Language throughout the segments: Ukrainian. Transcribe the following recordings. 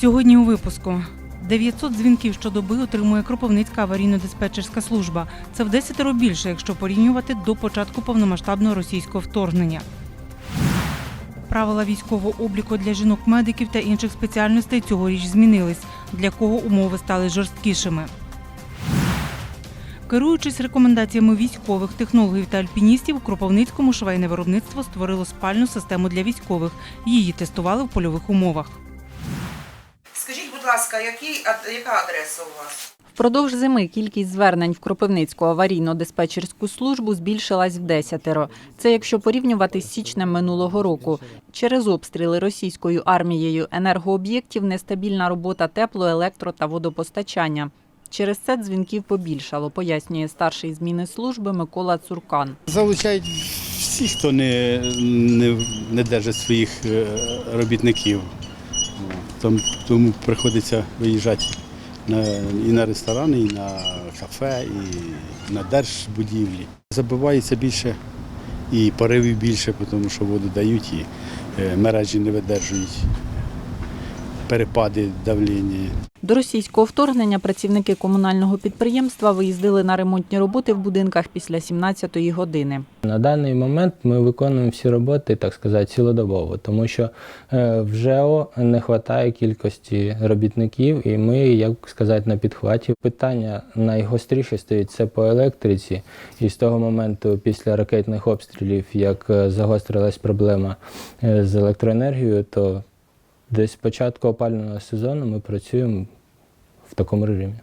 Сьогодні у випуску 900 дзвінків щодоби отримує Кропивницька аварійно-диспетчерська служба. Це в 10 більше, якщо порівнювати до початку повномасштабного російського вторгнення. Правила військового обліку для жінок-медиків та інших спеціальностей цьогоріч змінились, для кого умови стали жорсткішими. Керуючись рекомендаціями військових, технологів та альпіністів, у Кропивницькому швейне виробництво створило спальну систему для військових. Її тестували в польових умовах. Ласка, який, яка адреса у вас? Впродовж зими кількість звернень в Кропивницьку аварійно-диспетчерську службу збільшилась в десятеро. Це якщо порівнювати з січнем минулого року. Через обстріли російською армією енергооб'єктів нестабільна робота тепло, електро та водопостачання. Через це дзвінків побільшало, пояснює старший зміни служби Микола Цуркан. Залучають всі, хто не, не, не держить своїх е, робітників. Тому, тому приходиться виїжджати на, і на ресторани, і на кафе, і на держбудівлі. Забивається більше і поривів більше, тому що воду дають і е, мережі не видержують перепади давлення. До російського вторгнення працівники комунального підприємства виїздили на ремонтні роботи в будинках після 17-ї години. На даний момент ми виконуємо всі роботи, так сказати, цілодобово, тому що е, в ЖЕО не вистачає кількості робітників, і ми, як сказати, на підхваті. Питання найгостріше стоїть це по електриці. І з того моменту, після ракетних обстрілів, як е, загострилась проблема е, з електроенергією, то десь з початку опалювального сезону ми працюємо в такому режимі.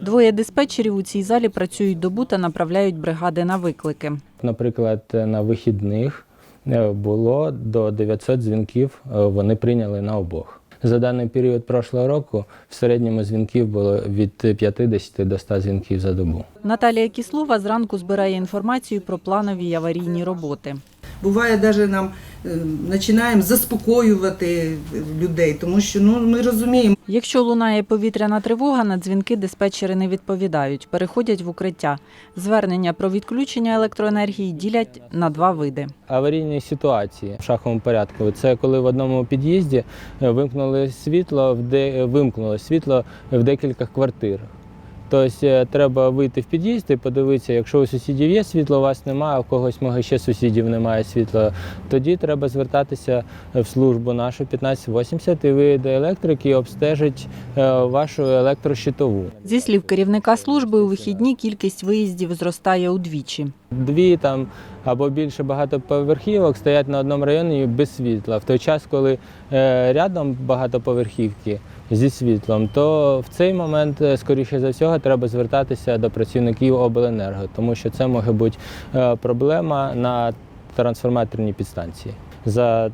Двоє диспетчерів у цій залі працюють добу та направляють бригади на виклики. Наприклад, на вихідних е, було до 900 дзвінків, е, вони прийняли на обох. За даний період прошлого року в середньому дзвінків було від 50 до 100 дзвінків за добу. Наталія Кіслова зранку збирає інформацію про планові аварійні роботи. Буває, навіть нам е, починаємо заспокоювати людей, тому що ну, ми розуміємо, Якщо лунає повітряна тривога, на дзвінки диспетчери не відповідають, переходять в укриття. Звернення про відключення електроенергії ділять на два види. Аварійні ситуації в шаховому порядку це коли в одному під'їзді е, вимкнули світло, в де вимкнуло світло в декілька квартирах. Тобто е, треба вийти в під'їзд і подивитися, якщо у сусідів є світло, у вас немає, а у когось може ще сусідів немає світла, тоді треба звертатися в службу нашу 1580 і вийде електрик і обстежить е, вашу електрощитову. Зі слів керівника служби, у вихідні кількість виїздів зростає удвічі. Дві там або більше багатоповерхівок стоять на одному районі без світла. В той час, коли е, рядом багатоповерхівки зі світлом, то в цей момент, е, скоріше за всього, треба звертатися до працівників обленерго, тому що це може бути е, проблема на трансформаторній підстанції. За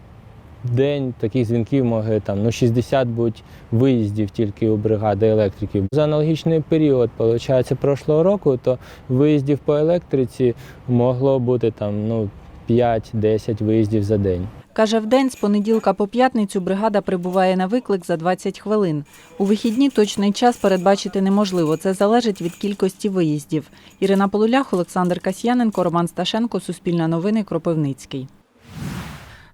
день таких дзвінків може там ну 60 бути виїздів тільки у бригади електриків. За аналогічний період, виходить, прошлого року, то виїздів по електриці могло бути там ну 5-10 виїздів за день. Каже, в день з понеділка по п'ятницю бригада прибуває на виклик за 20 хвилин. У вихідні точний час передбачити неможливо. Це залежить від кількості виїздів. Ірина Полулях, Олександр Касьяненко, Роман Сташенко, Суспільне новини, Кропивницький.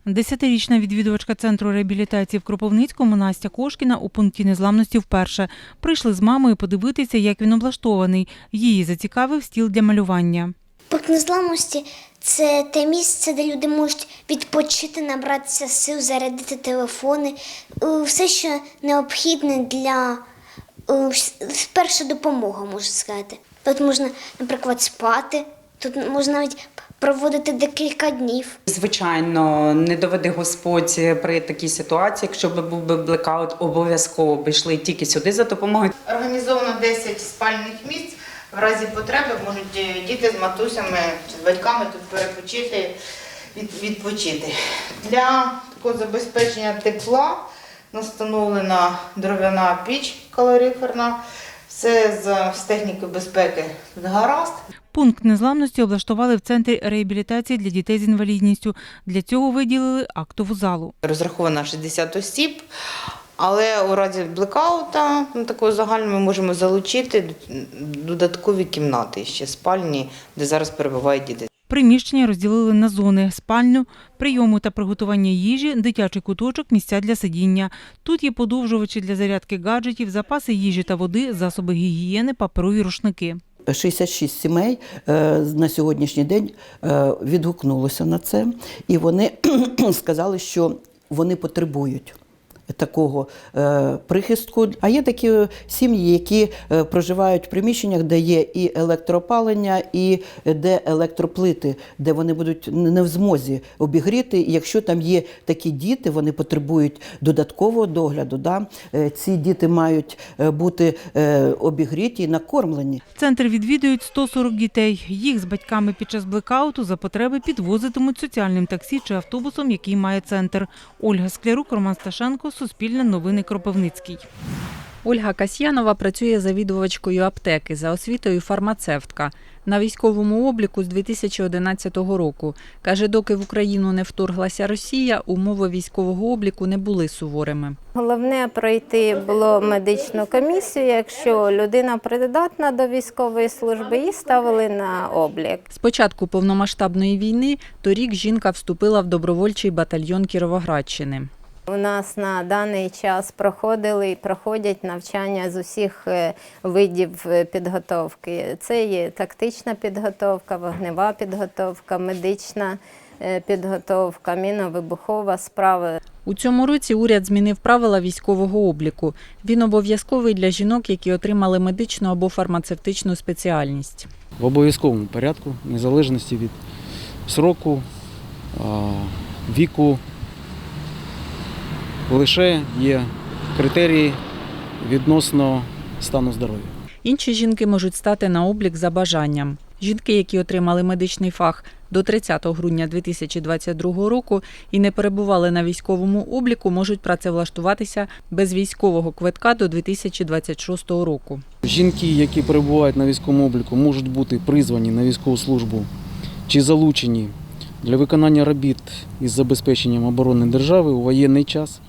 Десятирічна відвідувачка центру реабілітації в Кропивницькому Настя Кошкіна у пункті незламності вперше. Прийшли з мамою подивитися, як він облаштований. Її зацікавив стіл для малювання. Пункт незламності це те місце, де люди можуть відпочити, набратися сил, зарядити телефони, е, все, що необхідне для е, перша допомога, можна сказати. Тут можна, наприклад, спати, тут можна навіть проводити декілька днів. Звичайно, не доведе Господь при такій ситуації, якщо б був би блекаут, обов'язково б йшли тільки сюди за допомогою. Організовано 10 спальних місць. В разі потреби можуть е, діти з матусями чи з батьками тут перепочити, від, відпочити. Для такого забезпечення тепла встановлена дров'яна піч калориферна. Все з, технікою безпеки гаразд. Пункт незламності облаштували в центрі реабілітації для дітей з інвалідністю. Для цього виділили актову залу. Розраховано на 60 осіб, але у разі блекаута ну, такого загального ми можемо залучити додаткові кімнати ще спальні, де зараз перебувають діти. Приміщення розділили на зони: спальню, прийому та приготування їжі, дитячий куточок, місця для сидіння. Тут є подовжувачі для зарядки гаджетів, запаси їжі та води, засоби гігієни, паперові рушники. 66 сімей е, на сьогоднішній день е, відгукнулося на це, і вони сказали, що вони потребують. Такого е, прихистку. А є такі сім'ї, які е, проживають в приміщеннях, де є і електроопалення, і де електроплити, де вони будуть не в змозі обігріти. І якщо там є такі діти, вони потребують додаткового догляду. Да? Е, Ці діти мають е, бути е, обігріті і накормлені. Центр відвідують 140 дітей. Їх з батьками під час блекауту за потреби підвозитимуть соціальним таксі чи автобусом, який має центр. Ольга Склярук, Роман Сташенко, Суспільне новини Кропивницький. Ольга Касьянова працює завідувачкою аптеки за освітою фармацевтка. На військовому обліку з 2011 року. Каже, доки в Україну не вторглася Росія, умови військового обліку не були суворими. Головне пройти було медичну комісію. Якщо людина придатна до військової служби, її ставили на облік. З початку повномасштабної війни торік жінка вступила в добровольчий батальйон Кіровоградщини. У нас на даний час проходили і проходять навчання з усіх е, видів е, підготовки. Це є тактична підготовка, вогнева підготовка, медична е, підготовка, міновибухова справа. У цьому році уряд змінив правила військового обліку. Він обов'язковий для жінок, які отримали медичну або фармацевтичну спеціальність. в обов'язковому порядку, незалежності від сроку, віку. Лише є критерії відносно стану здоров'я. Інші жінки можуть стати на облік за бажанням. Жінки, які отримали медичний фах до 30 грудня 2022 року і не перебували на військовому обліку, можуть працевлаштуватися без військового квитка до 2026 року. Жінки, які перебувають на військовому обліку, можуть бути призвані на військову службу чи залучені для виконання робіт із забезпеченням оборони держави у воєнний час.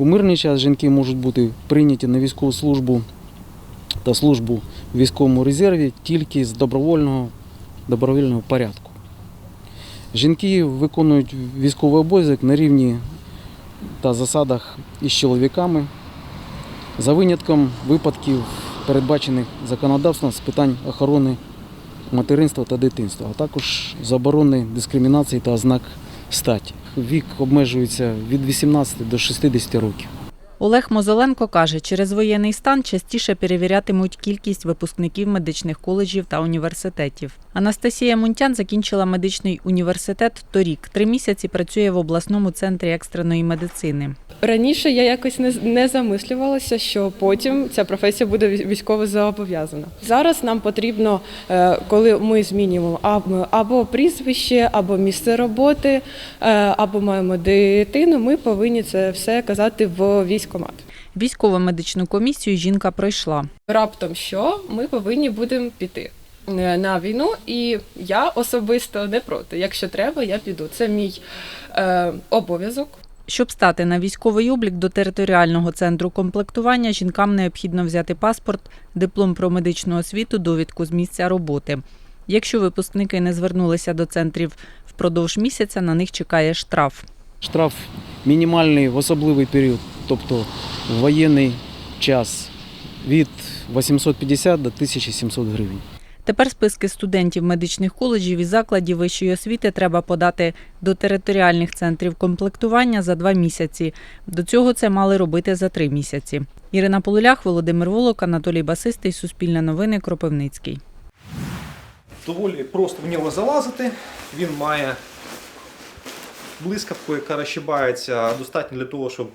У мирний час жінки можуть бути прийняті на військову службу та службу в військовому резерві тільки з добровольного, добровільного порядку. Жінки виконують військовий обов'язок на рівні та засадах із чоловіками за винятком випадків, передбачених законодавством з питань охорони материнства та дитинства, а також заборони дискримінації та ознак статі. Вік обмежується від 18 до 60 років. Олег Мозоленко каже, через воєнний стан частіше перевірятимуть кількість випускників медичних коледжів та університетів. Анастасія Мунтян закінчила медичний університет торік. Три місяці працює в обласному центрі екстреної медицини. Раніше я якось не, не замислювалася, що потім ця професія буде військово зобов'язана. Зараз нам потрібно, е, коли ми змінюємо або, прізвище, або місце роботи, е, або маємо дитину, ми повинні це все казати в військкомат. Військово-медичну комісію жінка пройшла. Раптом що ми повинні будемо піти е, на війну, і я особисто не проти. Якщо треба, я піду. Це мій е, обов'язок. Щоб стати на військовий облік до територіального центру комплектування, жінкам необхідно взяти паспорт, диплом про медичну освіту, довідку з місця роботи. Якщо випускники не звернулися до центрів впродовж місяця, на них чекає штраф. Штраф мінімальний в особливий період, тобто в воєнний час від 850 до 1700 гривень. Тепер списки студентів медичних коледжів і закладів вищої освіти треба подати до територіальних центрів комплектування за два місяці. До цього це мали робити за три місяці. Ірина Полулях, Володимир Волок, Анатолій Басистий, Суспільне новини, Кропивницький. доволі просто в нього залазити. Він має блискавку, яка розщибається достатньо для того, щоб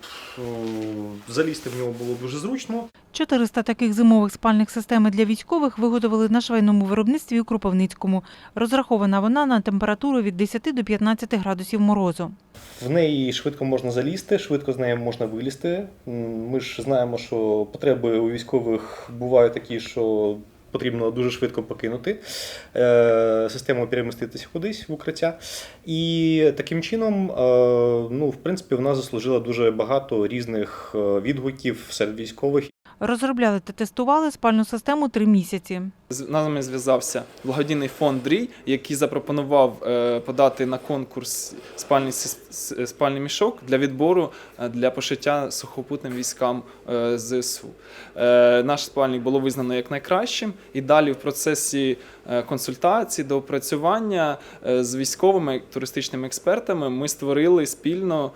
залізти в нього було дуже зручно. 400 таких зимових спальних систем для військових виготовили на швейному виробництві у Кропивницькому. Розрахована вона на температуру від 10 до 15 градусів морозу. В неї швидко можна залізти, швидко з нею можна вилізти. Ми ж знаємо, що потреби у військових бувають такі, що потрібно дуже швидко покинути е, систему переміститися кудись в укриття. І таким чином, е, ну, в принципі, вона заслужила дуже багато різних е, відгуків серед військових. Розробляли та тестували спальну систему три місяці. З нами зв'язався благодійний фонд ДРІ, який запропонував е, подати на конкурс спальний, спальний мішок для відбору е, для пошиття сухопутним військам е, ЗСУ. Наш спальник було визнано як найкращим, і далі в процесі консультацій, доопрацювання з військовими туристичними експертами ми створили спільно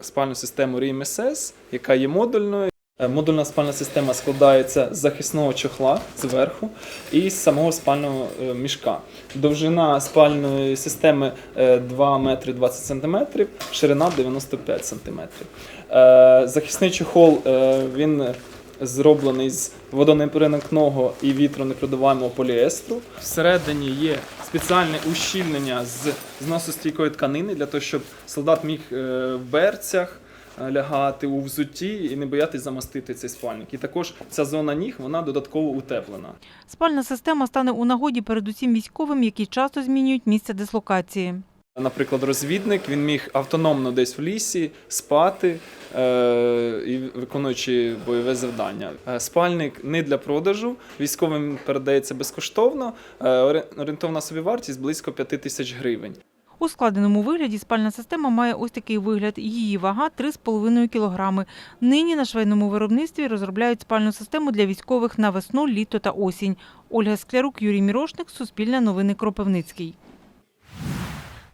спальну систему RIMSS, яка є модульною. Е, Модульна спальна система складається з захисного чохла зверху і з самого спального е, мішка. Довжина спальної системи е, 2 метри 20 сантиметрів, ширина 95 сантиметрів. Е, Захисний чохол е, він зроблений з водонепереникного і вітронепродаваємого поліестру. Всередині є спеціальне ущільнення з зносостійкої тканини для того, щоб солдат міг е, в берцях е, лягати у взутті і не боятись замастити цей спальник. І також ця зона ніг вона додатково утеплена. Спальна система стане у нагоді передусім військовим, які часто змінюють місце дислокації. Наприклад, розвідник він міг автономно десь в лісі спати е, і виконуючи бойове завдання. Е, Спальник не для продажу, військовим передається безкоштовно. Е, орі- орієнтовна собівартість близько 5 тисяч гривень. У складеному вигляді спальна система має ось такий вигляд. Її вага 3,5 кг. Нині на швейному виробництві розробляють спальну систему для військових на весну, літо та осінь. Ольга Склярук, Юрій Мірошник, Суспільне новини Кропивницький.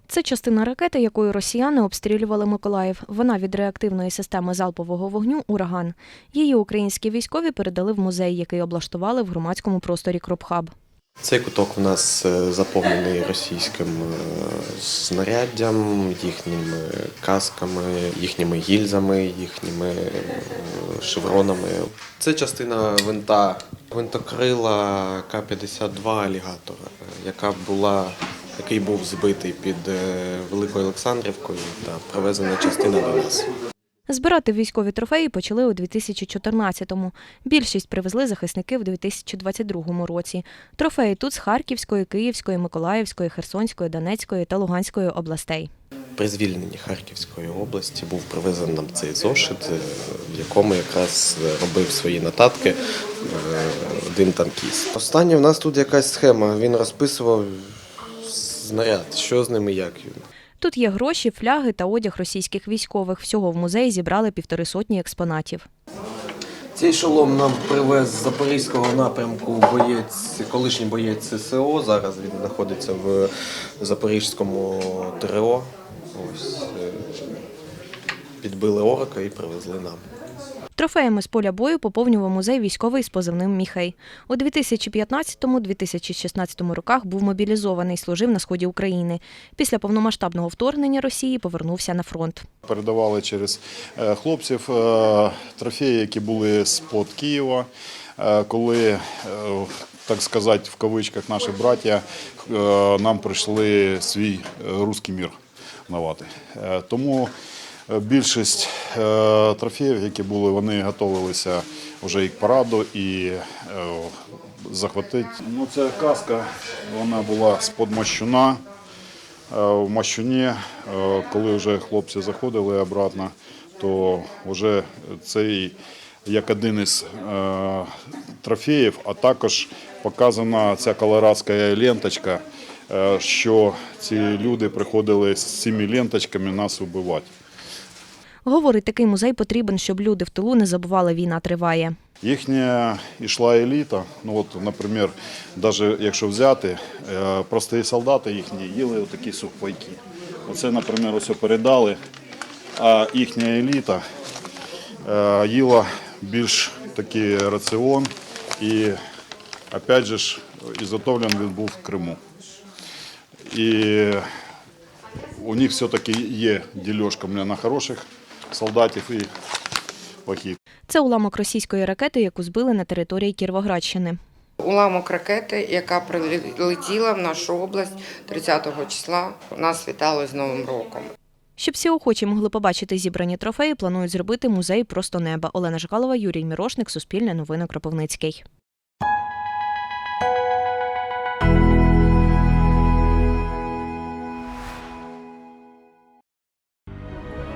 Це частина ракети, якою росіяни обстрілювали Миколаїв. Вона від реактивної системи залпового вогню Ураган. Її українські військові передали в музей, який облаштували в громадському просторі Кропхаб. Цей куток у нас е, заповнений російським е, знаряддям, їхніми касками, їхніми гільзами, їхніми е, шевронами. Це частина винта, винтокрила К-52 алігатора, е, яка була, який був збитий під е, Великою Олександрівкою та привезена частина до нас. Збирати військові трофеї почали у 2014-му. Більшість привезли захисники в 2022 році. Трофеї тут з Харківської, Київської, Миколаївської, Херсонської, Донецької та Луганської областей. При звільненні Харківської області був привезений нам цей зошит, е, в якому якраз робив свої нотатки е, один танкіст. Останнє в нас тут якась схема. Він розписував знаряд, що з ними, як. Тут є гроші, фляги та одяг російських військових. Всього в музеї зібрали півтори сотні експонатів. Цей шолом нам привез з запорізького напрямку боєць, колишній боєць ССО. Зараз він знаходиться в запорізькому ТРО. Ось е, підбили орка і привезли нам. Трофеями з поля бою поповнював музей військовий з позивним Міхей. У 2015-2016 роках був мобілізований, служив на сході України. Після повномасштабного вторгнення Росії повернувся на фронт. Передавали через е, хлопців е, трофеї, які були з-под Києва, Е, коли, так сказати, в кавичках наші браття нам прийшли свій руський мір навати. Тому більшість е, трофеїв, які були, вони готувалися вже і к параду, і е, захватити. Ну, ця каска вона була з-под Мощуна. Е, В Мащуні, е, коли вже хлопці заходили обратно, то вже цей як один із е, трофеїв, а також показана ця колорадська ленточка, е, що ці люди приходили з цими ленточками нас вбивати. Говорить, такий музей потрібен, щоб люди в тилу не забували, війна триває. Їхня йшла еліта. Ну от, наприклад, навіть якщо взяти, е, прості солдати їхні їли такі сухпайки. Оце, наприклад, ось передали, а їхня еліта е, їла більш такий раціон і, опять же, ж, ізготовлений він був в Криму. І у них все-таки є ділежка на хороших солдатів і плохих. Це уламок російської ракети, яку збили на території Кіровоградщини. Уламок ракети, яка прилетіла в нашу область 30 числа, нас вітали з Новим роком. Щоб всі охочі могли побачити зібрані трофеї, планують зробити музей просто неба. Олена Жкалова, Юрій Мірошник, Суспільне новини Кропивницький.